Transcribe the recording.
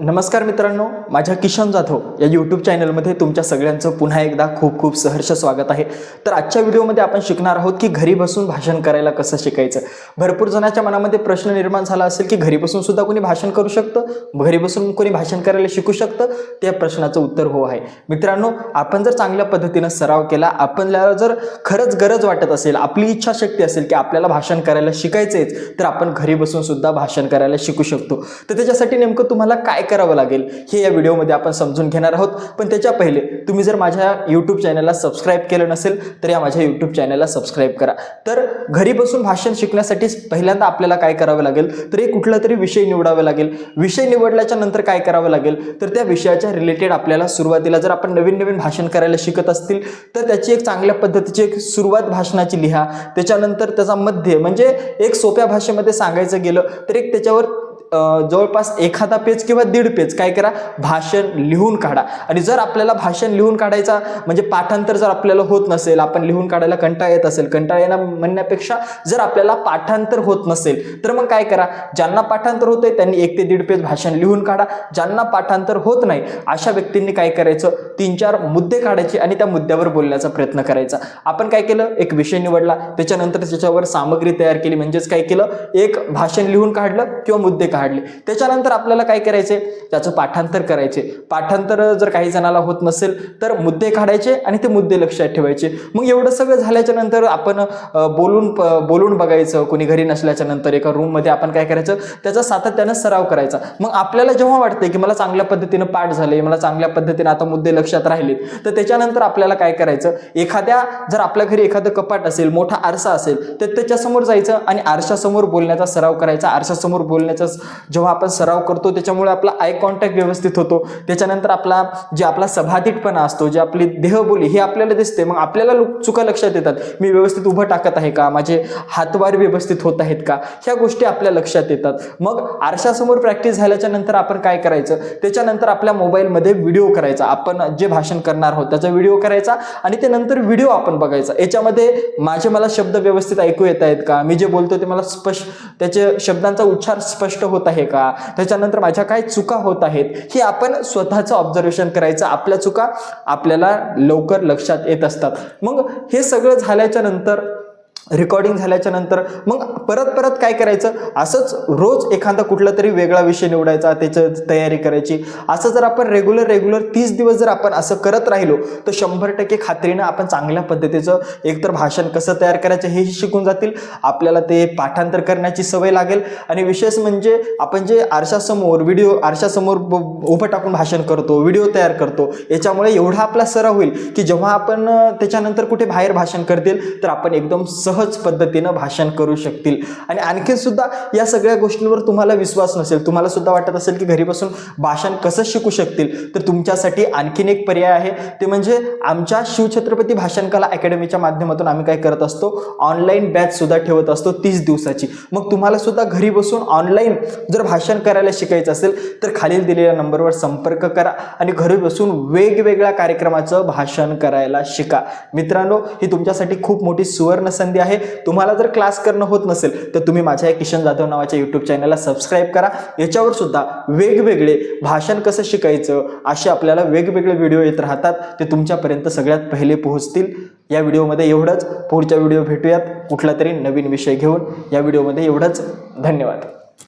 नमस्कार मित्रांनो माझ्या किशन जाधव या यूट्यूब चॅनलमध्ये तुमच्या सगळ्यांचं पुन्हा एकदा खूप खूप सहर्ष स्वागत आहे. तर आजच्या व्हिडिओमध्ये आपण शिकणार आहोत की घरी बसून भाषण करायला कसं शिकायचं? भरपूर जणांच्या मनामध्ये प्रश्न निर्माण झाला असेल की घरी बसून सुद्धा कोणी भाषण करू शकतं? घरी बसून कोणी भाषण करायला शिकू शकतं? त्या प्रश्नाचं उत्तर हो आहे. मित्रांनो आपण जर चांगल्या पद्धतीनं सराव केला आपल्याला जर खरंच गरज वाटत असेल आपली इच्छाशक्ती असेल की आपल्याला भाषण करायला शिकायचंच तर आपण घरी बसून सुद्धा भाषण करायला शिकू शकतो. तर त्याच्यासाठी नेमकं तुम्हाला काय करावं लागेल. हे या व्हिडिओमध्ये आपण समजून घेणार आहोत. पण त्याच्या पहिले तुम्ही जर माझ्या यूट्यूब चॅनलला सबस्क्राईब केलं नसेल तर या माझ्या यूट्यूब चॅनलला सबस्क्राईब करा. तर घरी बसून भाषण शिकण्यासाठी पहिल्यांदा आपल्याला काय करावं लागेल? तर एक कुठला तरी विषय निवडावा लागेल. विषय निवडल्याच्या नंतर काय करावं लागेल? तर त्या विषयाच्या रिलेटेड आपल्याला सुरुवातीला जर आपण नवीन नवीन भाषण करायला शिकत असतील तर त्याची एक चांगल्या पद्धतीची एक सुरुवात भाषणाची लिहा. त्याच्यानंतर त्याचा मध्य म्हणजे एक सोप्या भाषेमध्ये सांगायचं गेलं तर एक त्याच्यावर जवळपास एखादा पेज किंवा दीड पेज काय करा? भाषण लिहून काढा. आणि जर आपल्याला भाषण लिहून काढायचा म्हणजे पाठांतर जर आपल्याला होत नसेल आपण लिहून काढायला कंटाळा येत असेल कंटाळा येणं म्हणण्यापेक्षा जर आपल्याला पाठांतर होत नसेल तर मग काय करा? ज्यांना पाठांतर होतंय त्यांनी एक ते दीड पेज भाषण लिहून काढा. ज्यांना पाठांतर होत नाही अशा व्यक्तींनी काय करायचं? तीन चार मुद्दे काढायचे आणि त्या मुद्द्यावर बोलण्याचा प्रयत्न करायचा. आपण काय केलं? एक विषय निवडला. त्याच्यानंतर त्याच्यावर सामग्री तयार केली. म्हणजेच काय केलं? एक भाषण लिहून काढलं किंवा मुद्दे काढले. काढले. त्याच्यानंतर आपल्याला काय करायचे? त्याचं पाठांतर करायचे. पाठांतर जर काही जणाला होत नसेल तर मुद्दे काढायचे आणि ते मुद्दे लक्षात ठेवायचे. मग एवढं सगळं झाल्याच्यानंतर आपण बोलून प- बोलून बघायचं कोणी घरी नसल्याच्या नंतर एका रूममध्ये आपण काय करायचं? त्याचा सातत्यानं सराव करायचा. मग आपल्याला जेव्हा वाटतंय की मला चांगल्या पद्धतीनं पाठ झाले मला चांगल्या पद्धतीनं आता मुद्दे लक्षात राहिलेत तर त्याच्यानंतर आपल्याला काय करायचं? एखाद्या जर आपल्या घरी एखादं कपाट असेल मोठा आरसा असेल तर त्याच्यासमोर जायचं आणि आरशासमोर बोलण्याचा सराव करायचा. आरशासमोर बोलण्याचा जेव्हा आपण सराव करतो त्याच्यामुळे आपला आय कॉन्टॅक्ट व्यवस्थित होतो. त्याच्यानंतर आपला जे आपला सभातीटपणा असतो जे आपली देहबोली हे आपल्याला दिसते. मग आपल्याला चुका लक्षात येतात. मी व्यवस्थित उभं टाकत आहे का? माझे हातवार व्यवस्थित होत आहेत का? ह्या गोष्टी आपल्या लक्षात येतात. मग आरशासमोर प्रॅक्टिस झाल्याच्यानंतर आपण काय करायचं? त्याच्यानंतर आपल्या मोबाईलमध्ये व्हिडिओ करायचा. आपण जे भाषण करणार आहोत त्याचा व्हिडिओ करायचा आणि ते नंतर व्हिडिओ आपण बघायचा. याच्यामध्ये माझे मला शब्द व्यवस्थित ऐकू येत आहेत का? मी जे बोलतो ते मला स्पष्ट त्याचे शब्दांचा उच्चार स्पष्ट होत आहे का? त्याच्यानंतर माझ्या काय चुका होत आहेत हे आपण स्वतःचं ऑब्झर्वेशन करायचं. आपल्या चुका आपल्याला लवकर लक्षात येत असतात. मग हे सगळं झाल्याच्यानंतर रेकॉर्डिंग झाल्याच्यानंतर मग परत परत काय करायचं? असंच रोज एखादा कुठला तरी वेगळा विषय निवडायचा त्याचं तयारी करायची. असं जर आपण रेग्युलर रेग्युलर तीस दिवस जर आपण असं करत राहिलो तर शंभर टक्के खात्रीनं आपण चांगल्या पद्धतीचं एकतर भाषण कसं तयार करायचं हेही शिकून जातील. आपल्याला ते पाठांतर करण्याची सवय लागेल. आणि विशेष म्हणजे आपण जे आरशासमोर व्हिडिओ आरशासमोर ब- उभं टाकून भाषण करतो व्हिडिओ तयार करतो याच्यामुळे एवढा आपला सराव होईल की जेव्हा आपण त्याच्यानंतर कुठे बाहेर भाषण करतील तर आपण एकदम सहज पद्धतीनं भाषण करू शकतील. आणि आणखीन सुद्धा या सगळ्या गोष्टींवर तुम्हाला विश्वास नसेल तुम्हाला सुद्धा वाटत असेल की घरी बसून भाषण कसं शिकू शकतील तर तुमच्यासाठी आणखीन एक पर्याय आहे. ते म्हणजे आमच्या शिवछत्रपती भाषण कला अकॅडमीच्या माध्यमातून आम्ही काय करत असतो ऑनलाईन बॅच सुद्धा ठेवत असतो तीस दिवसाची. मग तुम्हाला सुद्धा घरी बसून ऑनलाईन जर भाषण करायला शिकायचं असेल तर खालील दिलेल्या नंबरवर संपर्क करा आणि घरी बसून वेगवेगळ्या कार्यक्रमाचं भाषण करायला शिका. मित्रांनो ही तुमच्यासाठी खूप मोठी सुवर्ण संधी आहे. तुम्हाला जर क्लास करणं होत नसेल तर तुम्ही माझ्या या किशन जाधव नावाच्या यूट्यूब चॅनलला सबस्क्राईब करा. याच्यावर सुद्धा वेगवेगळे भाषण कसं शिकायचं असे आपल्याला वेगवेगळे व्हिडिओ येत राहतात. ते तुमच्यापर्यंत सगळ्यात पहिले पोहोचतील. या व्हिडिओमध्ये एवढंच. पुढच्या व्हिडिओ भेटूयात. कुठला तरी नवीन विषय घेऊन. या व्हिडिओमध्ये एवढंच. धन्यवाद.